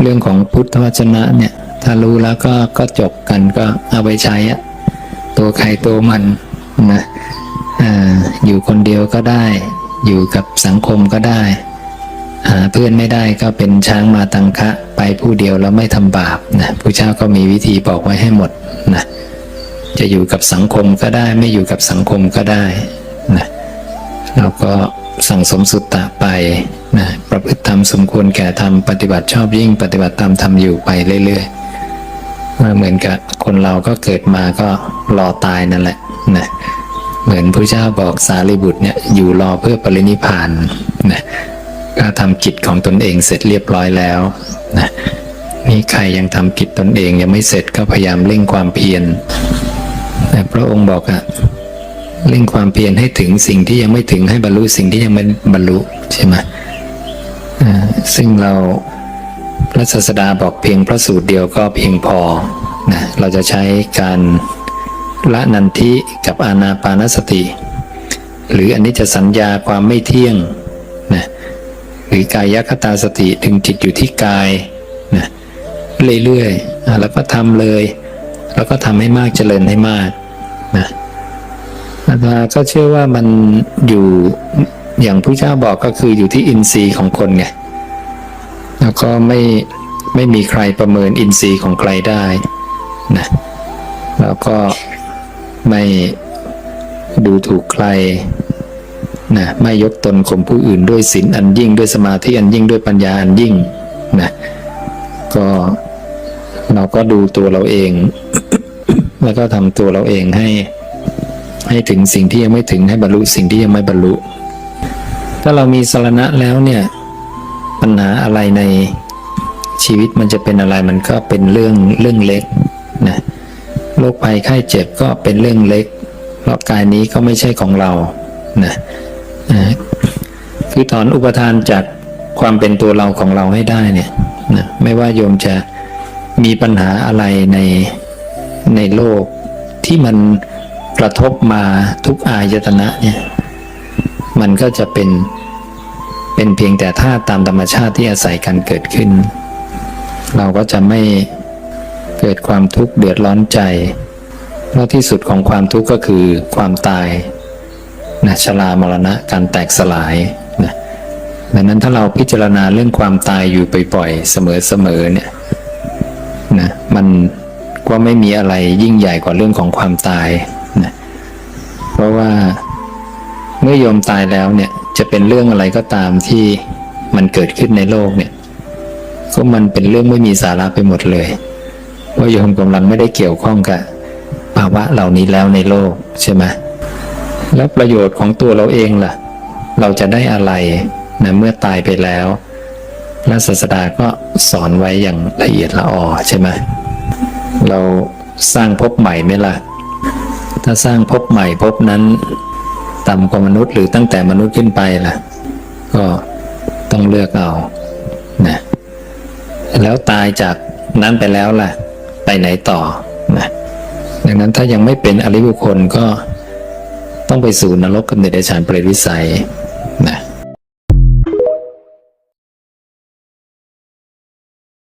เรื่องของพุทธวจนะเนี่ย ถ้ารู้แล้วก็ก็จบกันก็เอาไปใช้อะตัวใครตัวมันนะออยู่คนเดียวก็ได้ อยู่กับสังคมก็ได้ หาเพื่อนไม่ได้ก็เป็นช้างมาตังคะ ไปผู้เดียวแล้วไม่ทำบาปนะผู้เจ้าก็มีวิธีบอกไว้ให้หมดนะจะอยู่กับสังคมก็ได้ ไม่อยู่กับสังคมก็ได้นะแล้วก็ สั่งสมสุตตะไปนะประพฤติธรรมสมควรแก่ธรรมปฏิบัติชอบยิ่งปฏิบัติตามธรรมอยู่ไปเรื่อยๆว่าเหมือนกับคนเราก็เกิดมาก็รอตายนั่นแหละนะเหมือนพระเจ้าบอกสารีบุตรเนี่ยอยู่รอเพื่อปรินิพานนะก็ทำกิจของตนเองเสร็จเรียบร้อยแล้วนะนี่ใครยังทำกิจตนเองยังไม่เสร็จก็พยายามเร่งความเพียรแต่พระองค์บอกอะ เร่งความเพียรให้ถึงสิ่งที่ยังไม่ถึงให้บรรลุสิ่งที่ยังไม่บรรลุใช่ไหมซึ่งเราพระศาสดาบอกเพียงพระสูตรเดียวก็เพียงพอนะเราจะใช้การละนันทิกับอานาปานสติ หรืออันนี้จะสัญญาความไม่เที่ยงนะหรือกายคตาสติถึงจิตอยู่ที่กายนะเรื่อยๆแล้วก็ทำเลย แล้วก็ทำให้มากเจริญให้มากนะ อาตมาก็เชื่อว่ามันอยู่อย่างพระเจ้าบอกก็คืออยู่ที่อินทรีย์ของคนไงแล้วก็ไม่ไม่มีใครประเมินอินทรีย์ของใครได้นะแล้วก็ไม่ดูถูกใครนะไม่ยกตนข่มผู้อื่นด้วยศีลอันยิ่งด้วยสมาธิอันยิ่งด้วยปัญญาอันยิ่งนะก็เราก็ดูตัวเราเอง แล้วก็ทำตัวเราเองให้ ให้ถึงสิ่งที่ยังไม่ถึงให้บรรลุสิ่งที่ยังไม่บรรลุ ถ้าเรามีสรณะแล้วเนี่ยปัญหาอะไรในชีวิตมันจะเป็นอะไรมันก็เป็นเรื่องเรื่องเล็กนะโรคภัยไข้เจ็บก็เป็นเรื่องเล็กเพราะกายนี้ก็ไม่ใช่ของเรานะนะคือถอนอุปทานจากความเป็นตัวเราของเราให้ได้เนี่ยนะไม่ว่าโยมจะมีปัญหาอะไรในในโลกที่มัน กระทบมาทุกอายตนะเนี่ย มันก็จะเป็นเป็นเพียงแต่ธาตุตามธรรมชาติที่อาศัยกันเกิดขึ้น เราก็จะไม่เกิดความทุกข์เดือดร้อนใจเพราะที่สุดของความทุกข์ก็คือความตายนะชรามรณะการแตกสลายนะดังนั้นถ้าเราพิจารณาเรื่องความตายอยู่บ่อยๆเสมอๆเนี่ยนะมันก็ไม่มีอะไรยิ่งใหญ่กว่าเรื่องของความตาย นะเพราะว่าเมื่อโยมตายแล้วเนี่ยจะเป็นเรื่องอะไรก็ตามที่มันเกิดขึ้นในโลกเนี่ยก็มันเป็นเรื่องไม่มีสาระไปหมดเลยว่าโยมกำลังไม่ได้เกี่ยวข้องกับภาวะเหล่านี้แล้วในโลกใช่ไหมแล้วประโยชน์ของตัวเราเองล่ะ เราจะได้อะไรนะเมื่อตายไปแล้วพระศาสดาก็สอนไว้อย่างละเอียดละออใช่ไหมเราสร้างภพใหม่ไหมล่ะ ถ้าสร้างพบใหม่พบนั้น ต่ำกว่ามนุษย์หรือตั้งแต่มนุษย์ขึ้นไปล่ะ ก็ต้องเลือกเอานะแล้วตายจากนั้นไปแล้วล่ะ ไปไหนต่อนะดังนั้นถ้ายังไม่เป็นอริบุคคลก็ต้องไปสู่นรกกับเดรัจฉานเปรตวิสัยนะ